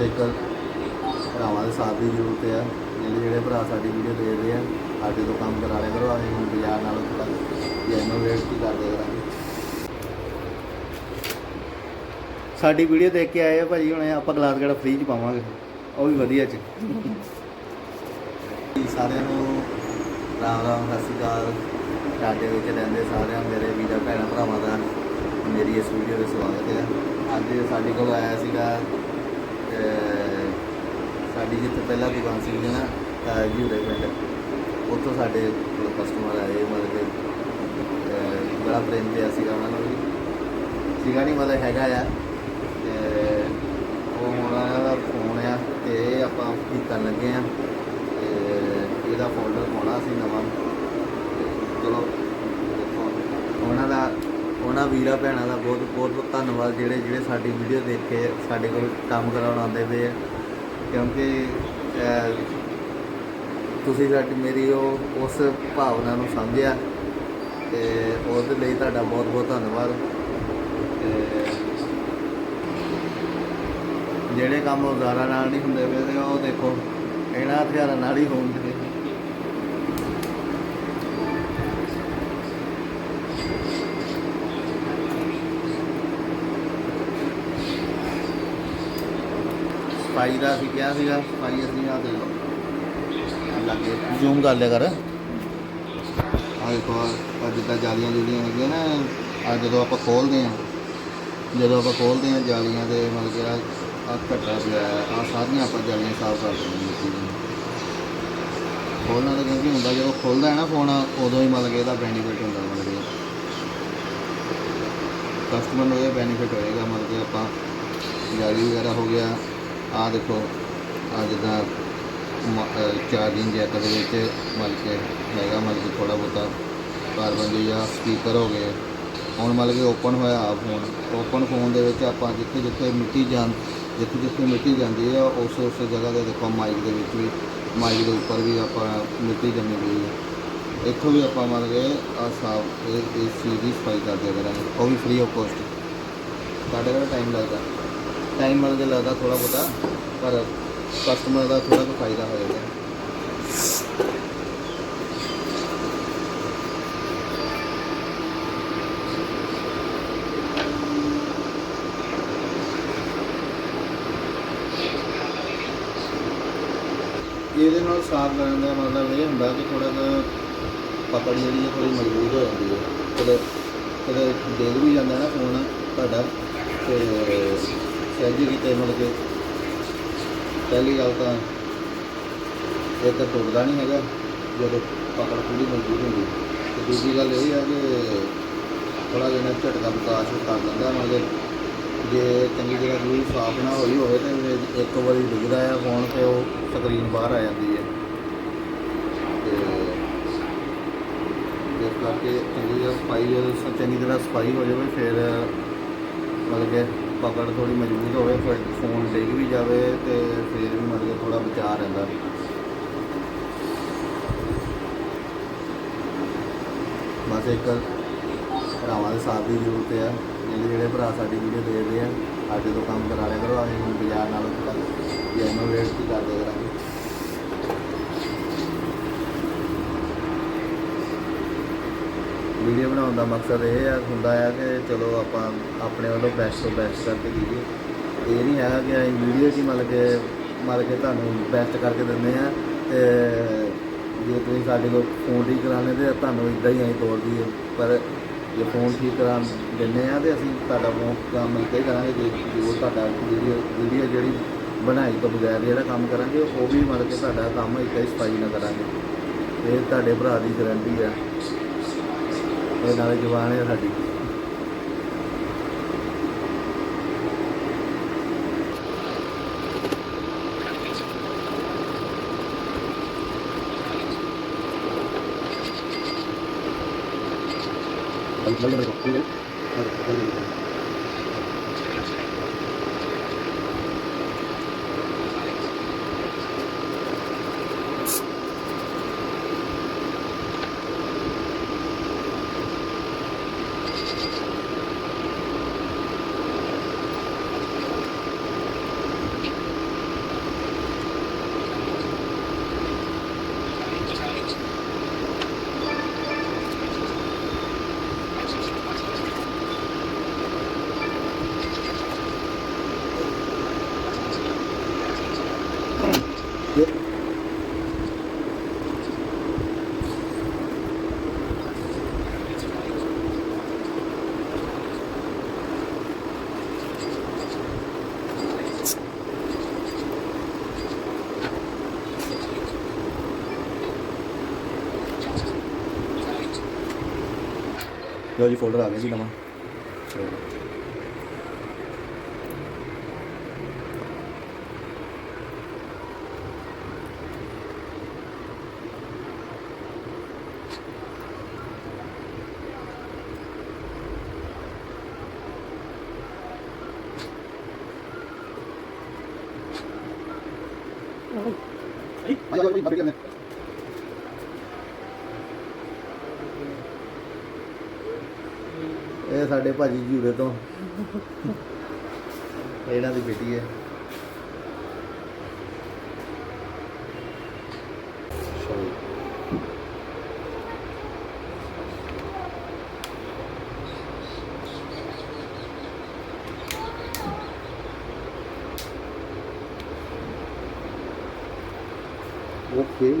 ਇੱਕ ਭਰਾਵਾਂ ਦੇ ਸਾਥ ਦੀ ਜ਼ਰੂਰਤ ਆ। ਜਿਹੜੇ ਜਿਹੜੇ ਭਰਾ ਸਾਡੀ ਵੀਡੀਓ ਦੇਖਦੇ ਆ ਸਾਡੇ ਤੋਂ ਕੰਮ ਕਰਾ ਲਿਆ ਕਰੋ ਅਸੀਂ ਹੁਣ ਬਾਜ਼ਾਰ ਨਾਲੋਂ ਥੋੜਾ ਜੈਨੂਅਲ ਰੇਟ ਕੀ ਕਰਦੇ ਕਰਾਂਗੇ। ਸਾਡੀ ਵੀਡੀਓ ਦੇਖ ਕੇ ਆਏ ਆ ਭਾਜੀ ਹੁਣ ਆਪਾਂ ਗਲਾਸ ਗੜਾ ਫ੍ਰੀ ਚ ਪਾਵਾਂਗੇ। ਉਹ ਵੀ ਵਧੀਆ ਚ ਸਾਰਿਆਂ ਨੂੰ ਰਾਮ ਰਾਮ ਸਤਿ ਸ਼੍ਰੀ ਅਕਾਲ। ਸਾਡੇ ਵਿੱਚ ਰਹਿੰਦੇ ਸਾਰਿਆਂ ਮੇਰੇ ਵੀਰਾਂ ਭੈਣਾਂ ਭਰਾਵਾਂ ਦਾ ਮੇਰੀ ਇਸ ਵੀਡੀਓ ਵਿੱਚ ਸਵਾਗਤ ਹੈ ਅੱਜ ਸਾਡੇ ਕੋਲ ਆਇਆ ਸੀਗਾ ਸਾਡੀ ਜਿੱਥੇ ਪਹਿਲਾਂ ਦੁਕਾਨ ਸੀ ਨਾ ਤਾਜੀ ਉਰੇ ਪਿੰਡ, ਉੱਥੋਂ ਸਾਡੇ ਕੋਲ ਕਸਟਮਰ ਆਏ, ਮਤਲਬ ਕਿ ਬੜਾ ਪ੍ਰੇਮ ਪਿਆ ਸੀਗਾ ਉਹਨਾਂ ਨੂੰ ਵੀ। ਸੀਗਾ ਨਹੀਂ ਮਤਲਬ ਹੈਗਾ ਆ। ਤੇ ਉਹ ਉਹਨਾਂ ਦਾ ਫੋਨ ਆ, ਤੇ ਇਹ ਆਪਾਂ ਠੀਕ ਕਰਨ ਲੱਗੇ ਆ, ਤੇ ਇਹਦਾ ਫੋਲਡਰ ਪਾਉਣਾ ਸੀ ਨਵਾਂ ਤੇ ਚਲੋ ਦੇਖੋ ਉਹਨਾਂ ਦਾ ਉਹਨਾਂ ਵੀਰਾਂ ਭੈਣਾਂ ਦਾ ਬਹੁਤ ਬਹੁਤ ਧੰਨਵਾਦ ਜਿਹੜੇ ਜਿਹੜੇ ਸਾਡੀ ਵੀਡੀਓ ਦੇਖ ਕੇ ਸਾਡੇ ਕੋਲ ਕੰਮ ਕਰਾਉਣ ਆਉਂਦੇ ਪਏ ਆ। ਕਿਉਂਕਿ ਤੁਸੀਂ ਸਾਡੀ, ਮੇਰੀ ਉਹ, ਉਸ ਭਾਵਨਾ ਨੂੰ ਸਮਝਿਆ ਤੇ ਉਹਦੇ ਲਈ ਤੁਹਾਡਾ ਬਹੁਤ ਬਹੁਤ ਧੰਨਵਾਦ। ਤੇ ਜਿਹੜੇ ਕੰਮ ਔਜ਼ਾਰਾਂ ਨਾਲ ਨਹੀਂ ਹੁੰਦੇ ਪਏ ਤੇ ਉਹ ਦੇਖੋ, ਇਹਨਾਂ ਹਥਿਆਰਾਂ ਨਾਲ ਹੀ ਹੋਣਗੇ। ਸਫ਼ਾਈ ਦਾ ਅਸੀਂ ਕਿਹਾ ਸੀਗਾ, ਸਫ਼ਾਈ ਅਸੀਂ ਆ ਦੇ ਲੱਗੇ ਜ਼ੂਮ ਕਰ ਲਿਆ ਕਰ। ਆ ਦੇਖੋ ਆ ਜਿੱਦਾਂ ਜਾਲੀਆਂ ਜਿਹੜੀਆਂ ਹੈਗੀਆਂ ਨਾ ਆ ਜਦੋਂ ਆਪਾਂ ਖੋਲਦੇ ਆ ਜਦੋਂ ਆਪਾਂ ਖੋਲਦੇ ਆ ਜਾਲੀਆਂ ਦੇ ਮਤਲਬ ਕਿ ਆ ਆ ਪਿਆ ਆ ਸਾਰੀਆਂ ਆਪਾਂ ਜਾਲੀਆਂ ਸਾਫ਼ ਕਰ ਦਿੰਦੇ ਮਿੱਟੀ ਖੋਲਣਾ ਤਾਂ ਕਿਉਂਕਿ ਹੁੰਦਾ, ਜਦੋਂ ਖੋਲਦਾ ਹੈ ਨਾ ਫੋਨ, ਉਦੋਂ ਹੀ ਮਤਲਬ ਕਿ ਇਹਦਾ ਬੈਨੀਫਿਟ ਹੁੰਦਾ ਮਤਲਬ ਕਿ। ਕਸਟਮਰ ਨੂੰ ਇਹ ਬੈਨੀਫਿਟ ਹੋਏਗਾ ਮਤਲਬ ਕਿ ਆਪਾਂ, ਜਾਲੀ ਵਗੈਰਾ ਹੋ ਗਿਆ ਆ ਦੇਖੋ ਆ ਜਿੱਦਾਂ ਚਾਰਜਿੰਗ ਜੈਕ ਦੇ ਵਿੱਚ ਮਤਲਬ ਕਿ, ਹੈਗਾ ਮਤਲਬ ਕਿ ਥੋੜਾ ਬਹੁਤਾ ਕਾਰਬਨ ਜਾਂ ਸਪੀਕਰ ਹੋ ਗਏ। ਹੁਣ ਮਤਲਬ ਕਿ ਓਪਨ ਹੋਇਆ ਆ ਫੋਨ ਓਪਨ ਫੋਨ ਦੇ ਵਿੱਚ ਆਪਾਂ ਜਿੱਥੇ ਜਿੱਥੇ ਮਿੱਟੀ ਜਾਂ, ਜਿੱਥੇ ਜਿੱਥੇ ਮਿੱਟੀ ਜਾਂਦੀ ਹੈ ਉਸ ਉਸ ਜਗ੍ਹਾ ਤੇ ਦੇਖੋ ਮਾਈਕ ਦੇ ਵਿੱਚ ਵੀ ਮਾਈਕ ਦੇ ਉੱਪਰ ਵੀ ਆਪਾਂ ਮਿੱਟੀ ਜੰਮੀ ਹੋਈ ਹੈ ਇੱਥੋਂ ਵੀ ਆਪਾਂ ਮਤਲਬ ਕਿ ਆ ਸਾਫ਼, ਇਹ ਇਸ ਚੀਜ਼ ਦੀ ਸਫ਼ਾਈ ਕਰਦੇ ਕਰਾਂਗੇ। ਉਹ ਵੀ ਫ੍ਰੀ ਆਫ ਕੋਸਟ ਸਾਡੇ ਕੋਲ ਟਾਈਮ ਲੱਗਦਾ। ਟਾਈਮ ਮਤਲਬ ਕਿ ਲੱਗਦਾ ਥੋੜਾ ਬਹੁਤਾ, ਪਰ ਕਸਟਮਰ ਦਾ ਥੋੜਾ ਕੁ ਫਾਇਦਾ ਹੋ ਜਾਂਦਾ। ਇਹਦੇ ਨਾਲ ਸਾਫ਼ ਕਰਨ ਦਾ ਮਤਲਬ ਇਹ ਹੁੰਦਾ ਕਿ ਥੋੜਾ ਜਿਹਾ ਪਕੜ ਜਿਹੜੀ ਹੈ ਥੋੜੀ ਮਜ਼ਬੂਤ ਹੋ ਜਾਂਦੀ ਹੈ। ਕਦੇ ਕਦੇ ਡਿੱਗ ਵੀ ਜਾਂਦਾ ਨਾ ਫੋਨ ਤੁਹਾਡਾ, ਤੇ ਸਹਿਜੀ ਕਿਤੇ ਮਤਲਬ ਕਿ ਪਹਿਲੀ ਗੱਲ ਤਾਂ ਇਹ ਤਾਂ ਟੁੱਟਦਾ ਨਹੀਂ ਹੈਗਾ, ਜਦੋਂ ਪਕੜ ਪੂਰੀ ਮਜ਼ਬੂਤ ਹੁੰਦੀ ਤੇ ਦੂਜੀ ਗੱਲ ਇਹ ਆ ਕਿ ਥੋੜਾ ਜਿਹਾ ਝਟਕਾ ਬਰਦਾਸ਼ਤ ਕਰ ਲੈਂਦਾ ਮਤਲਬ ਕਿ ਜੇ ਚੰਗੀ ਜਗ੍ਹਾ ਦੂਰੀ ਸਾਫ਼ ਨਾ ਹੋਈ ਹੋਵੇ ਤੇ ਫਿਰ ਇੱਕ ਵਾਰੀ ਡਿੱਗਦਾ ਆ ਫੋਨ ਤੇ ਉਹ ਸਕਰੀਨ ਬਾਹਰ ਆ ਜਾਂਦੀ ਹੈ। ਤੇ ਇਸ ਕਰਕੇ ਚੰਗੀ ਜਗ੍ਹਾ ਸਫ਼ਾਈ, ਚੰਗੀ ਤਰ੍ਹਾਂ ਸਫ਼ਾਈ ਹੋ ਜਾਵੇ, ਫਿਰ ਮਤਲਬ ਕਿ ਪਕੜ ਥੋੜੀ ਮਜ਼ਬੂਤ ਹੋਵੇ, ਫਿਰ ਫੋਨ ਡਿੱਗ ਵੀ ਜਾਵੇ ਤੇ ਫਿਰ ਵੀ ਮਤਲਬ ਕਿ ਥੋੜਾ ਬਚਾਅ ਰਹਿੰਦਾ ਬਸ ਇੱਕ ਭਰਾਵਾਂ ਦੇ ਸਾਥ ਦੀ ਜ਼ਰੂਰਤ ਆ। ਜਿਹੜੇ ਜਿਹੜੇ ਭਰਾ ਸਾਡੀ ਵੀਡੀਓ ਦੇਖਦੇ ਆ, ਸਾਡੇ ਤੋਂ ਕੰਮ ਕਰਾ ਲਿਆ ਕਰੋ, ਅਸੀਂ ਹੁਣ ਬਾਜ਼ਾਰ ਨਾਲੋਂ ਥੋੜਾ ਜੈਨੂਅਲ ਰੇਟ ਕੀ ਕਰਦੇ ਕਰਾਂਗੇ। ਵੀਡੀਓ ਬਣਾਉਣ ਦਾ ਮਕਸਦ ਇਹ ਆ, ਹੁੰਦਾ ਆ ਕਿ ਚਲੋ ਆਪਾਂ ਆਪਣੇ ਵੱਲੋਂ ਬੈਸਟ ਤੋਂ ਬੈਸਟ ਕਰਕੇ ਦਈਏ। ਇਹ ਨਹੀਂ ਹੈਗਾ ਕਿ ਅਸੀਂ ਵੀਡੀਓ 'ਚ ਹੀ ਮਤਲਬ ਕਿ ਮਤਲਬ ਕਿ ਤੁਹਾਨੂੰ ਬੈਸਟ ਕਰਕੇ ਦਿੰਦੇ ਆ ਤੇ ਜੇ ਤੁਸੀਂ ਸਾਡੇ ਕੋਲ ਫੋਨ ਠੀਕ ਕਰਾਉਣੇ ਤੇ ਤੁਹਾਨੂੰ ਇਦਾਂ ਹੀ ਅਸੀਂ ਤੋੜ ਦਈਏ। ਪਰ ਜੇ ਫੋਨ ਠੀਕ ਕਰਾ ਦਿੰਦੇ ਆ ਤੇ ਅਸੀਂ ਤੁਹਾਡਾ ਫੋਨ ਕੰਮ ਇੱਦਾਂ ਹੀ ਕਰਾਂਗੇ ਜੇ ਜੋ ਤੁਹਾਡਾ ਵੀਡੀਓ ਵੀਡੀਓ ਜਿਹੜੀ ਬਣਾਈ ਤੋਂ ਬਗੈਰ ਜਿਹੜਾ ਕੰਮ ਕਰਾਂਗੇ, ਉਹ ਵੀ ਮਤਲਬ ਕਿ ਤੁਹਾਡਾ ਕੰਮ ਇੱਦਾਂ ਹੀ ਸਫ਼ਾਈ ਨਾਲ ਕਰਾਂਗੇ। ਇਹ ਤੁਹਾਡੇ ਭਰਾ ਦੀ ਗਰੰਟੀ ਆ। ਤੇ ਨਾਲੇ ਜਵਾਨ ਹੈ ਸਾਡੀ Gracias. ਲਓ ਜੀ ਫੋਲਡਰ ਆ ਗਿਆ ਜੀ ਨਵਾਂ ਇਹ ਸਾਡੇ ਭਾਜੀ ਜੂਰੇ ਤੋਂ। ਇਹਨਾਂ ਦੀ ਬੇਟੀ ਹੈ। ਓਕੇ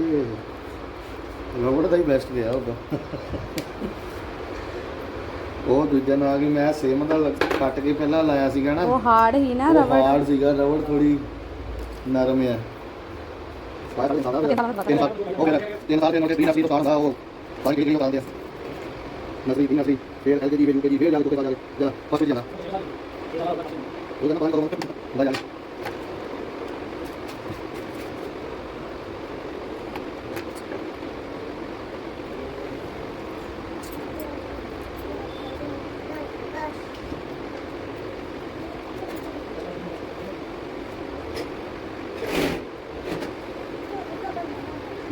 ਰਬੜ ਦਾ ਹੀ ਬੈਸਟ ਗਿਆ ਉਹਦਾ ਉਹ ਦੂਜਾ ਨਾ ਕਿ ਮੈਂ ਸੇਮ ਦਾ ਲੱਗ- ਕੱਟ ਕੇ ਪਹਿਲਾਂ ਲਾਇਆ ਸੀਗਾ ਨਾ। ਉਹ ਹਾਰਡ ਹੀ ਨਾ ਉਹ ਰਬੜ। ਹਾਰਡ ਸੀਗਾ ਰਬੜ ਥੋੜੀ ਨਰਮ ਹੈ ਤਿੰਨ ਸਾਲ ਉਹ ਮੇਰਾ ਤਿੰਨ ਸਾਲ ਦੇ ਨੋਟੇ ਪ੍ਰੀਨਾ ਸੀ ਤੋਂ ਸਾਲ ਉਹ ਸਾਰੀ ਕਿਹੜੀ ਉਹ ਕਰਦੇ ਆ ਨਸਰੀ ਤਿੰਨ ਨਸਰੀ ਫਿਰ ਐਲਜੀ ਵੀ ਯੂਕੇ ਜੀ ਫਿਰ ਜਾ ਕੇ ਜਾ ਜਾ ਫਸਟ ਜਾਣਾ। ਉਹ ਕਹਿੰਦਾ ਬੰਦ ਕਰੋ ਲੈ ਜਾ।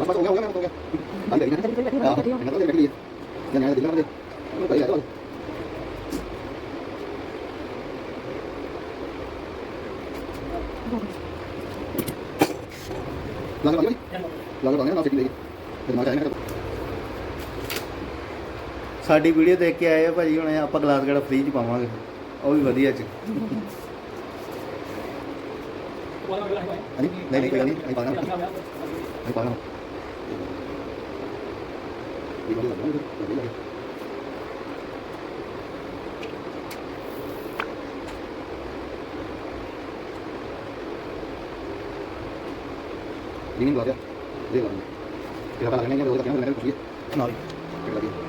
बस बस हो गया हो गया हो गया आ गई ना हां मैंने तो देख लिया जाने दिला दे वो भाई आ जाओ लगा भाई लगा भाई ना सीटी देगी फिर मार जाएगा ਸਾਡੀ ਵੀਡੀਓ ਦੇਖ ਕੇ ਆਏ ਆ ਭਾਜੀ ਹੁਣ ਆਪਾਂ ਗਲਾਸ ਗੜਾ ਫ੍ਰੀ ਚ ਪਾਵਾਂਗੇ ਉਹ ਵੀ ਵਧੀਆ ਚ ਨਹੀਂ ਨਹੀਂ ਨਹੀਂ ਕੋਈ ਗੱਲ ਨਹੀਂ Living Guardia, de la Que la palabra voy a de. No,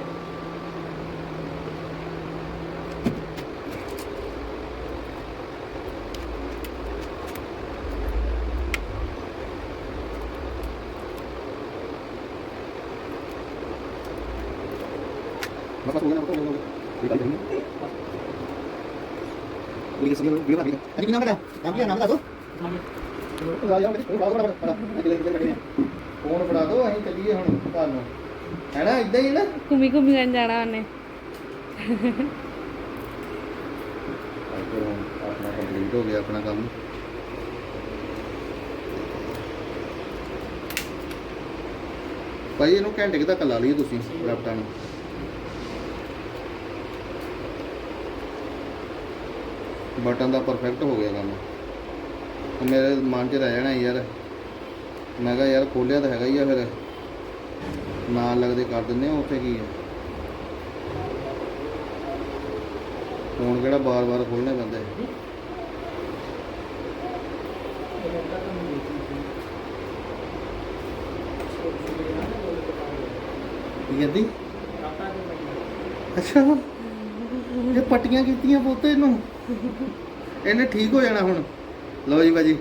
masuk kan apa tuh? Di balik ini. Beli kesini dulu, beli lagi. Ini kenapa dah? Ambil yang nama tuh? Phone ਫੜਾ ਦੋ ਅਸੀਂ ਚੱਲੀਏ ਹੁਣ ਘਰ ਨੂੰ ਹੈਨਾ ਇਦਾਂ ਹੀ ਨਾ ਘੁੰਮੀ ਘੁੰਮੀ ਕਰਨ ਜਾਣਾ ਉਹਨੇ ਆਪਣਾ ਕੰਪਲੀਟ ਹੋ ਗਿਆ ਆਪਣਾ ਕੰਮ ਭਾਈ ਇਹਨੂੰ ਘੰਟੇ ਕੁ ਤੱਕ ਲਾ ਲਈਏ ਤੁਸੀਂ ਲੈਪਟਾਪ ਨੂੰ ਬਟਨ ਦਾ ਪਰਫੈਕਟ ਹੋ ਗਿਆ ਕੰਮ। ਮੇਰੇ ਮਨ 'ਚ ਰਹਿ ਜਾਣਾ ਯਾਰ। ਮੈਂ ਕਿਹਾ ਯਾਰ ਖੋਲਿਆ ਤਾਂ ਹੈਗਾ ਹੀ ਆ ਫਿਰ। ਨਾਲ ਲੱਗਦੇ ਕਰ ਦਿੰਦੇ ਆ ਉੱਥੇ ਕੀ ਹੈ ਫੋਨ ਕਿਹੜਾ ਬਾਰ-ਬਾਰ ਖੋਲਣੇ ਪੈਂਦੇ? ਯਦੀ ਅੱਛਾ। ਇਹ ਪੱਟੀਆਂ ਕੀਤੀਆਂ ਪੁੱਤ ਇਹਨੂੰ। ਇਹਨੇ ਠੀਕ ਹੋ ਜਾਣਾ ਹੁਣ। ਲਓ ਜੀ ਬਾਜੀ